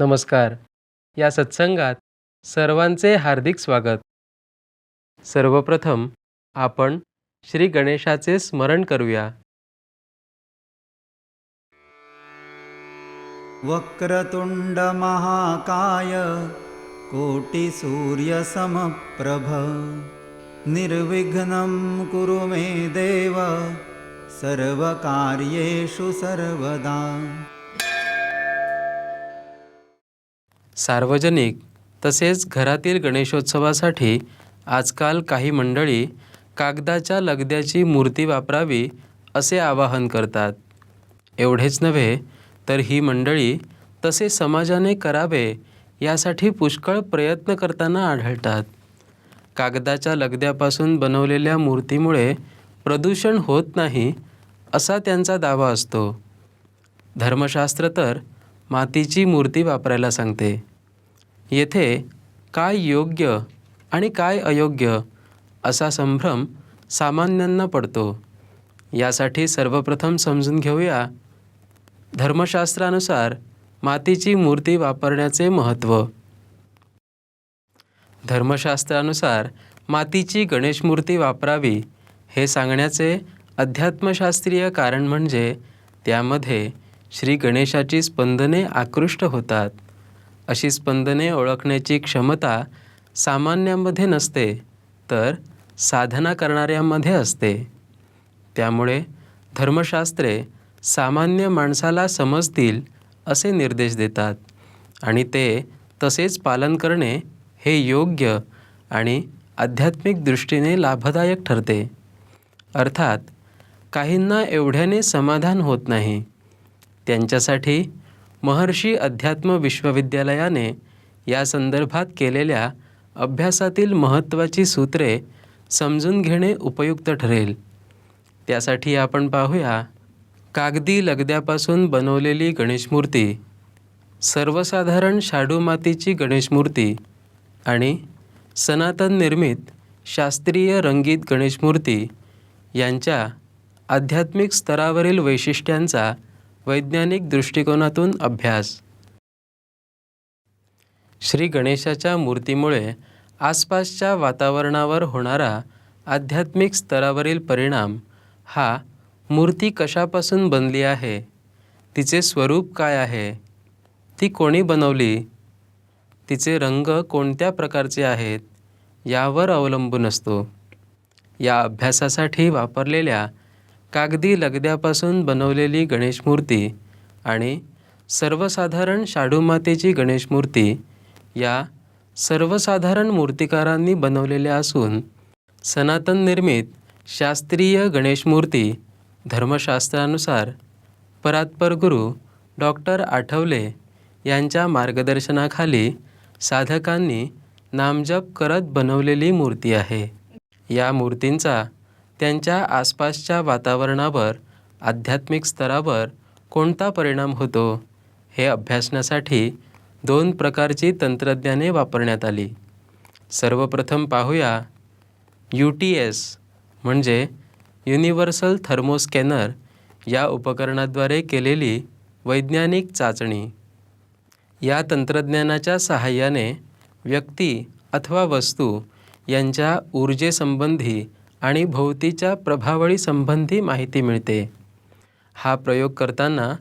नमस्कार. या सत्संगात सर्वांचे हार्दिक स्वागत. सर्वप्रथम आपण श्री गणेशाचे स्मरण करूया. वक्रतुण्डमहाकाय कोटिसूर्यसमप्रभ. निर्विघ्नं कुरु मे देव सर्वकार्येषु सर्वदा. सार्वजनिक तसेच घरातील गणेशोत्सवासाठी आजकाल काही मंडळी कागदाच्या लगद्याची मूर्ती वापरावी असे आवाहन करतात. एवढेच नव्हे तर ही मंडळी तसे समाजाने करावे यासाठी पुष्कळ प्रयत्न करताना आढळतात. कागदाच्या लगद्यापासून बनवलेल्या मूर्तीमुळे प्रदूषण होत नाही असा त्यांचा दावा असतो. धर्मशास्त्र तर मातीची मूर्ती वापरायला सांगते. येथे काय योग्य आणि काय अयोग्य असा संभ्रम सामान्यांना पडतो. यासाठी सर्वप्रथम समजून घेऊया. धर्मशास्त्रानुसार मातीची मूर्ती वापरण्याचे महत्त्व. धर्मशास्त्रानुसार मातीची गणेश मूर्ती वापरावी हे सांगण्याचे अध्यात्मशास्त्रीय कारण म्हणजे त्यामध्ये श्री गणेशाची स्पंदने आकृष्ट होतात. अशी स्पंदने ओळखण्याची क्षमता सामान्यांमध्ये नसते तर साधना करणाऱ्यांमध्ये असते. त्यामुळे धर्मशास्त्रे सामान्य माणसाला समजतील असे निर्देश देतात आणि ते तसेच पालन करणे हे योग्य आणि आध्यात्मिक दृष्टीने लाभदायक ठरते. अर्थात काहींना एवढ्याने समाधान होत नाही. त्यांच्यासाठी महर्षी अध्यात्म विश्वविद्यालयाने या संदर्भात केलेल्या अभ्यासातील महत्त्वाची सूत्रे समजून घेणे उपयुक्त ठरेल. त्यासाठी आपण पाहूया कागदी लगद्यापासून बनवलेली गणेशमूर्ती सर्वसाधारण शाडू मातीची गणेशमूर्ती आणि सनातन निर्मित शास्त्रीय रंगीत गणेशमूर्ती यांच्या आध्यात्मिक स्तरावरील वैशिष्ट्यांचा वैज्ञानिक दृष्टिकोनातून अभ्यास. श्री गणेशाच्या मूर्तीमुळे आसपासच्या वातावरणावर होणारा आध्यात्मिक स्तरावरील परिणाम हा मूर्ती कशापासून बनली आहे? तिचे स्वरूप काय आहे? ती कोणी बनवली? तिचे रंग कोणत्या प्रकारचे आहेत? यावर अवलंबून असतो. या अभ्यासासाठी वापरलेल्या कागदी लगद्यापासून बनवलेली गणेशमूर्ती आणि सर्वसाधारण शाडूमातेची गणेश गणेशमूर्ती या सर्वसाधारण मूर्तिकारांनी बनवलेल्या असून सनातन निर्मित शास्त्रीय गणेशमूर्ती धर्मशास्त्रानुसार परात्पर गुरु डॉक्टर आठवले यांच्या मार्गदर्शनाखाली साधकांनी नामजप करत बनवलेली मूर्ती आहे. या मूर्तींचा त्यांच्या आसपासच्या वातावरणावर आध्यात्मिक स्तरावर कोणता परिणाम होतो? हे अभ्यासण्यासाठी दोन प्रकारची तंत्रज्ञाने वापरण्यात आली. सर्वप्रथम पाहूया यू टी एस म्हणजे युनिव्हर्सल थर्मोस्कॅनर या उपकरणाद्वारे केलेली वैज्ञानिक चाचणी. या तंत्रज्ञानाच्या सहाय्याने व्यक्ती अथवा वस्तू यांच्या ऊर्जेसंबंधी आणि भोवतीच्या प्रभावळीसंबंधी माहिती मिळते. हा प्रयोग करताना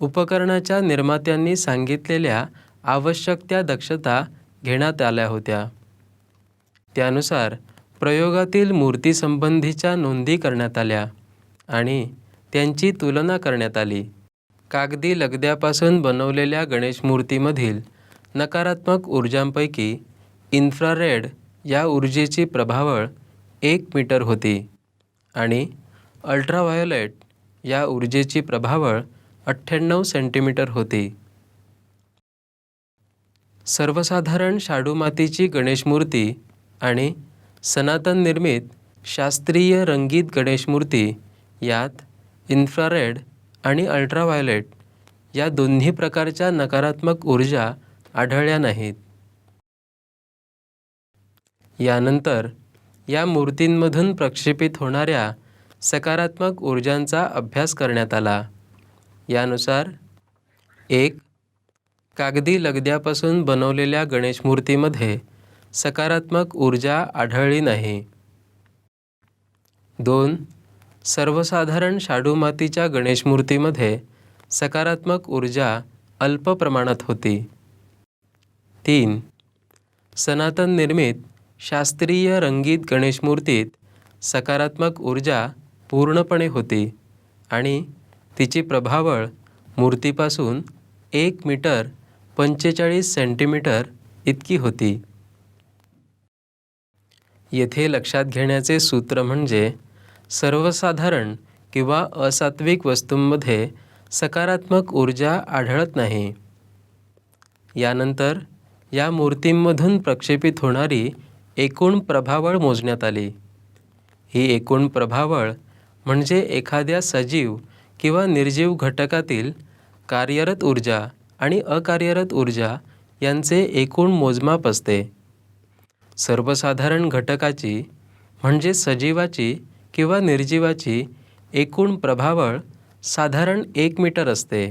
उपकरणाच्या निर्मात्यांनी सांगितलेल्या आवश्यक त्या दक्षता घेण्यात आल्या होत्या. त्यानुसार प्रयोगातील मूर्तीसंबंधीच्या नोंदी करण्यात आल्या आणि त्यांची तुलना करण्यात आली. कागदी लगद्यापासून बनवलेल्या गणेश मूर्तीमधील नकारात्मक ऊर्जांपैकी इन्फ्रारेड या ऊर्जेची प्रभावळ एक मीटर होती आणि अल्ट्राव्हायोलेट या ऊर्जेची प्रभावळ अठ्ठ्याण्णव सेंटीमीटर होती. सर्वसाधारण शाडू मातीची गणेश मूर्ती आणि सनातन निर्मित शास्त्रीय रंगीत गणेश मूर्ती यात इन्फ्रारेड आणि अल्ट्राव्हायोलेट या दोन्ही प्रकारच्या नकारात्मक ऊर्जा आढळल्या नाहीत. यानंतर या मूर्तींमधून प्रक्षेपित होणाऱ्या सकारात्मक ऊर्जांचा अभ्यास करण्यात आला. यानुसार एक कागदी लगद्यापासून बनवलेल्या गणेश मूर्तीमध्ये सकारात्मक ऊर्जा आढळली नाही. दोन सर्वसाधारण शाडू मातीच्या गणेश मूर्तीमध्ये सकारात्मक ऊर्जा अल्प प्रमाणात होती. तीन सनातन निर्मित शास्त्रीय रंगीत गणेश मूर्तीत सकारात्मक ऊर्जा पूर्णपणे होती आणि तिची प्रभावळ मूर्तीपासून एक मीटर पंचेचाळीस सेंटीमीटर इतकी होती. येथे लक्षात घेण्याचे सूत्र म्हणजे सर्वसाधारण किंवा असात्विक वस्तूंमध्ये सकारात्मक ऊर्जा आढळत नाही. यानंतर या मूर्तींमधून प्रक्षेपित होणारी एकूण प्रभावळ मोजण्यात आली. ही एकूण प्रभावळ म्हणजे एखाद्या सजीव किंवा निर्जीव घटकातील कार्यरत ऊर्जा आणि अकार्यरत ऊर्जा यांचे एकूण मोजमाप असते. सर्वसाधारण घटकाची म्हणजे सजीवाची किंवा निर्जीवाची एकूण प्रभावळ साधारण एक मीटर असते.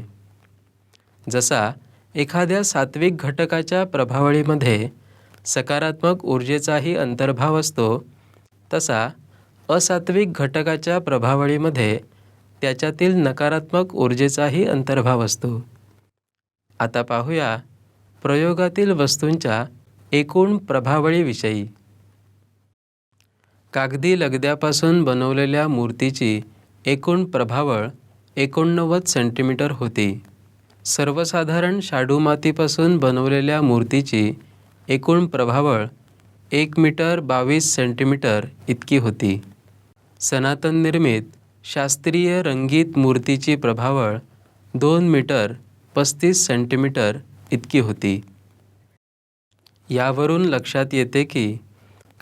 जसा एखाद्या सात्विक घटकाच्या प्रभावळीमध्ये सकारात्मक ऊर्जेचाही अंतर्भाव असतो. तसा असात्विक घटकाच्या प्रभावळीमध्ये त्याच्यातील नकारात्मक ऊर्जेचाही अंतर्भाव असतो. आता पाहूया प्रयोगातील वस्तूंच्या एकूण प्रभावळीविषयी. कागदी लगद्यापासून बनवलेल्या मूर्तीची एकूण प्रभावळ एकोणनव्वद सेंटीमीटर होती. सर्वसाधारण शाडू मातीपासून बनवलेल्या मूर्तीची एकूण प्रभावळ एक मीटर बावीस सेंटीमीटर इतकी होती. सनातन निर्मित शास्त्रीय रंगीत मूर्तीची प्रभावळ दोन मीटर पस्तीस सेंटीमीटर इतकी होती. यावरून लक्षात येते की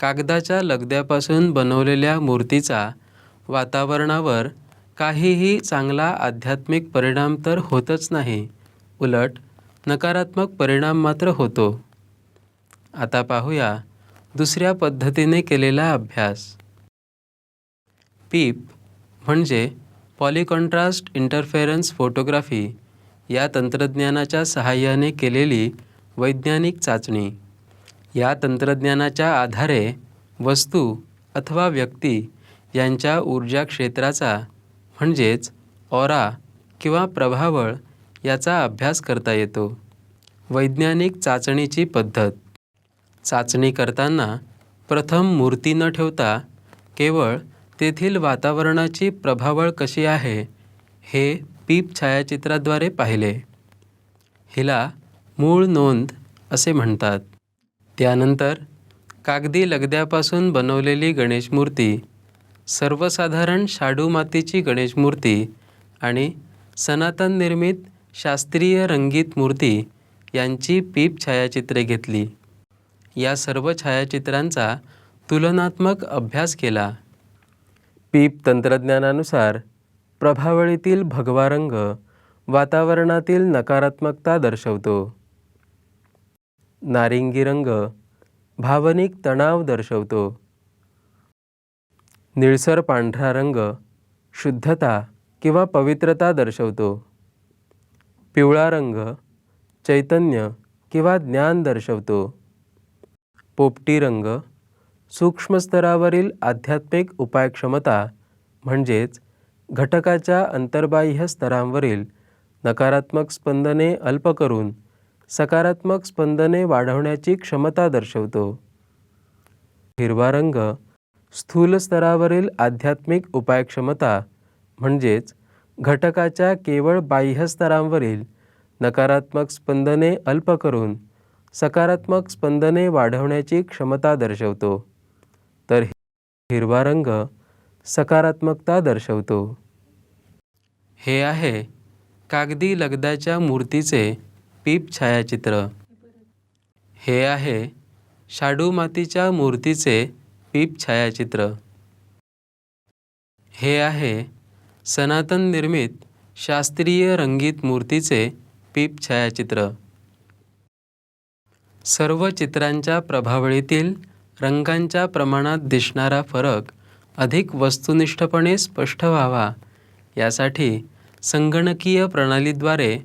कागदाच्या लगद्यापासून बनवलेल्या मूर्तीचा वातावरणावर काहीही चांगला आध्यात्मिक परिणाम तर होतच नाही. उलट नकारात्मक परिणाम मात्र होतो. आता पाहूया दुसऱ्या पद्धतीने केलेला अभ्यास. पीप म्हणजे पॉलिकॉन्ट्रास्ट इंटरफेरन्स फोटोग्राफी या तंत्रज्ञानाच्या सहाय्याने केलेली वैज्ञानिक चाचणी. या तंत्रज्ञानाच्या आधारे वस्तू अथवा व्यक्ती यांच्या ऊर्जा क्षेत्राचा म्हणजेच ऑरा किंवा प्रभावळ याचा अभ्यास करता येतो. वैज्ञानिक चाचणीची पद्धत. चाचणी करताना प्रथम मूर्ती न ठेवता केवळ तेथील वातावरणाची प्रभावळ कशी आहे हे पीप छायाचित्राद्वारे पाहिले. हिला मूळ नोंद असे म्हणतात. त्यानंतर कागदी लगद्यापासून बनवलेली गणेश मूर्ती सर्वसाधारण शाडू मातीची गणेश मूर्ती आणि सनातन निर्मित शास्त्रीय रंगीत मूर्ती यांची पीप छायाचित्रे घेतली. या सर्व छायाचित्रांचा तुलनात्मक अभ्यास केला. पीप तंत्रज्ञानानुसार प्रभावळीतील भगवा रंग वातावरणातील नकारात्मकता दर्शवतो. नारिंगी रंग भावनिक तणाव दर्शवतो. निळसर पांढरा रंग शुद्धता किंवा पवित्रता दर्शवतो. पिवळा रंग चैतन्य किंवा ज्ञान दर्शवतो. पोपटी रंग सूक्ष्म स्तरावरील आध्यात्मिक उपायक्षमता म्हणजेच घटकाच्या अंतर्बाह्य स्तरांवरील नकारात्मक स्पंदने अल्प करून सकारात्मक स्पंदने वाढवण्याची क्षमता दर्शवतो. हिरवा रंग स्थूल स्तरावरील आध्यात्मिक उपायक्षमता म्हणजेच घटकाच्या केवळ बाह्य स्तरांवरील नकारात्मक स्पंदने अल्प करून सकारात्मक स्पंदने वाढवण्याची क्षमता दर्शवतो. तर हिरवा रंग सकारात्मकता दर्शवतो. हे आहे कागदी लगदाच्या मूर्तीचे पीप छायाचित्र. हे आहे शाडू मातीच्या मूर्तीचे पीप छायाचित्र. हे आहे सनातन निर्मित शास्त्रीय रंगीत मूर्तीचे पीप छायाचित्र. सर्व चित्रांच्या प्रभावळीतील रंगांच्या प्रमाणात दिसणारा फरक अधिक वस्तुनिष्ठपणे स्पष्ट व्हावा. यासाठी संगणकीय प्रणालीद्वारे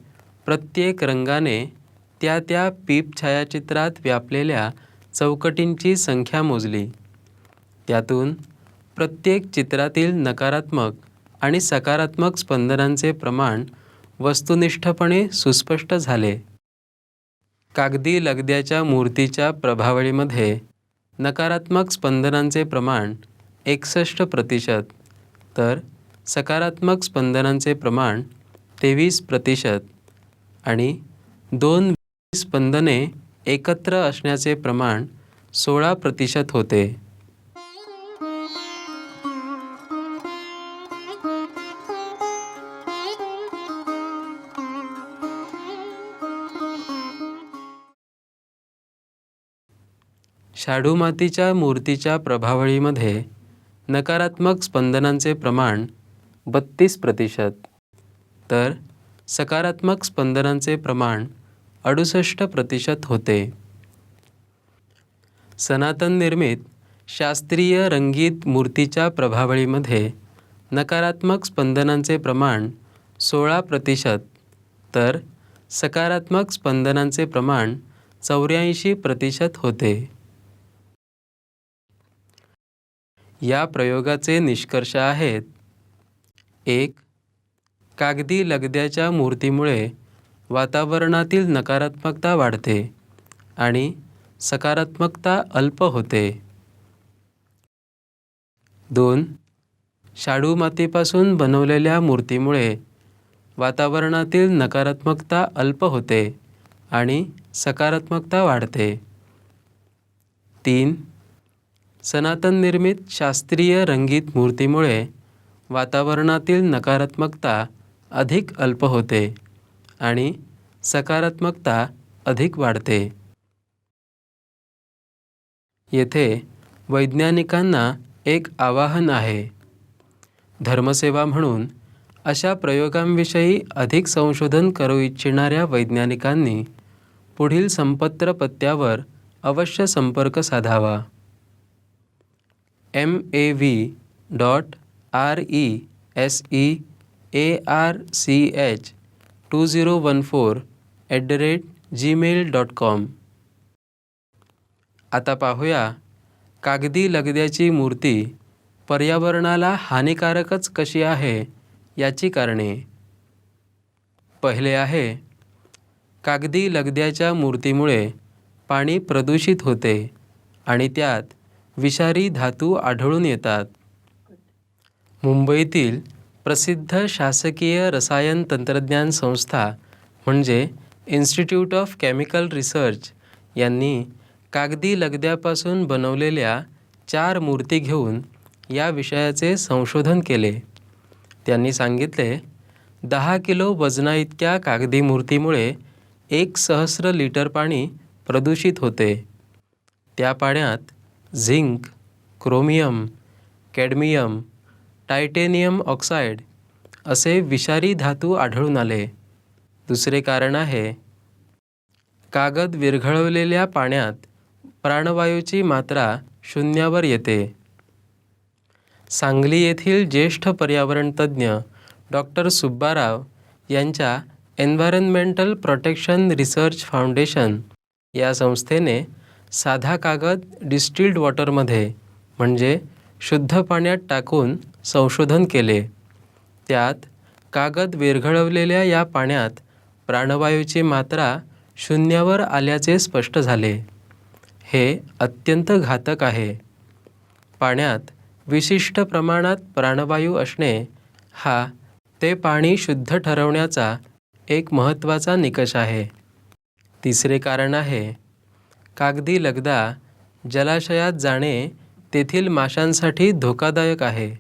प्रत्येक रंगाने त्या त्या पीप छायाचित्रात व्यापलेल्या चौकटींची संख्या मोजली. त्यातून प्रत्येक चित्रातील नकारात्मक आणि सकारात्मक स्पंदनांचे प्रमाण वस्तुनिष्ठपणे सुस्पष्ट झाले. कागदी लगद्याच्या मूर्तीच्या प्रभावळीमध्ये नकारात्मक स्पंदनांचे प्रमाण एकसष्ट प्रतिशत तर सकारात्मक स्पंदनांचे प्रमाण तेवीस प्रतिशत आणि दोन स्पंदने एकत्र असण्याचे प्रमाण सोळा प्रतिशत होते. शाडूमातीच्या मूर्तीच्या प्रभावळीमध्ये नकारात्मक स्पंदनांचे प्रमाण बत्तीस प्रतिशत. तर सकारात्मक स्पंदनांचे प्रमाण अडुसष्ट प्रतिशत होते. सनातन निर्मित शास्त्रीय रंगीत मूर्तीच्या प्रभावळीमध्ये नकारात्मक स्पंदनांचे प्रमाण सोळा प्रतिशत. तर सकारात्मक स्पंदनांचे प्रमाण चौऱ्याऐंशी प्रतिशत होते. या प्रयोगाचे निष्कर्ष आहेत. एक कागदी लगद्याच्या मूर्तीमुळे वातावरणातील नकारात्मकता वाढते आणि सकारात्मकता अल्प होते. दोन शाडू मातीपासून बनवलेल्या मूर्तीमुळे वातावरणातील नकारात्मकता अल्प होते आणि सकारात्मकता वाढते. तीन सनातन निर्मित शास्त्रीय रंगीत मूर्तीमुळे वातावरणातील नकारात्मकता अधिक अल्प होते आणि सकारात्मकता अधिक वाढते. येथे वैज्ञानिकांना एक आवाहन आहे. धर्मसेवा म्हणून अशा प्रयोगांविषयी अधिक संशोधन करू इच्छिणाऱ्या वैज्ञानिकांनी पुढील संपत्र पत्त्यावर अवश्य संपर्क साधावा. M A V dot R E S E A R C H two zero one four at the rate Gmail dot com आता पाहूया कागदी लगद्याची मूर्ती पर्यावरणाला हानिकारकच कशी आहे याची कारणे. पहिले आहे कागदी लगद्याच्या मूर्तीमुळे पाणी प्रदूषित होते आणि त्यात विषारी धातू आढळून येतात. मुंबईतील प्रसिद्ध शासकीय रसायन तंत्रज्ञान संस्था म्हणजे इन्स्टिट्यूट ऑफ केमिकल रिसर्च यांनी कागदी लगद्यापासून बनवलेल्या चार मूर्ती घेऊन या विषयाचे संशोधन केले. त्यांनी सांगितले दहा किलो वजनाइतक्या कागदी मूर्तीमुळे एक सहस्र लिटर पाणी प्रदूषित होते. त्या पाण्यात zinc chromium cadmium titanium oxide असे विषारी धातू आढळून आले. दुसरे कारण आहे कागद विरघळवलेल्या पाण्यात प्राणवायूची मात्रा शून्यावर येते. सांगली येथील ज्येष्ठ पर्यावरणतज्ज्ञ डॉक्टर सुब्बाराव यांच्या एन्व्हायरन्मेंटल प्रोटेक्शन रिसर्च फाउंडेशन या संस्थेने साधा कागद डिस्टिल्ड वॉटरमध्ये म्हणजे शुद्ध पाण्यात टाकून संशोधन केले. त्यात कागद विरघळवलेल्या या पाण्यात प्राणवायूची मात्रा शून्यावर आल्याचे स्पष्ट झाले. हे अत्यंत घातक आहे. पाण्यात विशिष्ट प्रमाणात प्राणवायू असणे हा ते पाणी शुद्ध ठरवण्याचा एक महत्त्वाचा निकष आहे. तिसरे कारण आहे कागदी लगदा जलाशयात जाणे तेथील माशांसाठी धोकादायक आहे.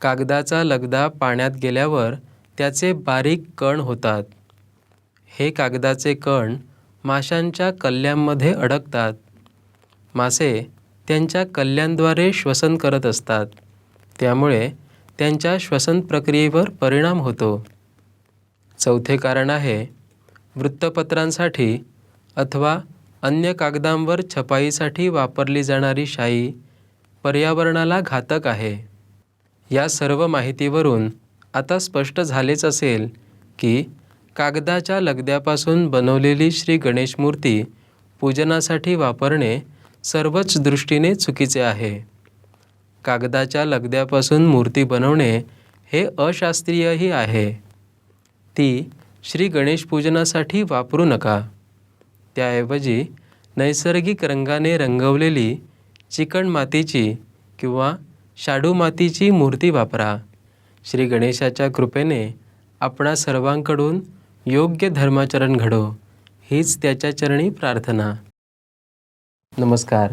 कागदाचा लगदा पाण्यात गेल्यावर त्याचे बारीक कण होतात. हे कागदाचे कण माशांच्या कल्ल्यांमध्ये अडकतात. मासे त्यांच्या कल्ल्यांद्वारे श्वसन करत असतात. त्यामुळे त्यांच्या श्वसन प्रक्रियेवर परिणाम होतो. चौथे कारण आहे वृत्तपत्रांसाठी अथवा अन्य कागदांवर छपाईसाठी वापरली जाणारी शाई पर्यावरणाला घातक आहे. या सर्व माहितीवरून आता स्पष्ट झालेच असेल की कागदाच्या लगद्यापासून बनवलेली श्री गणेश मूर्ती पूजनासाठी वापरणे सर्वच दृष्टीने चुकीचे आहे. कागदाच्या लगद्यापासून मूर्ती बनवणे हे अशास्त्रीयही आहे. ती श्री गणेश पूजनासाठी वापरू नका. त्याऐवजी नैसर्गिक रंगाने रंगवलेली चिकण मातीची किंवा शाडू मातीची मूर्ती वापरा. श्री गणेशाच्या कृपेने आपणा सर्वांकडून योग्य धर्माचरण घडो. हीच त्याच्या चरणी प्रार्थना. नमस्कार.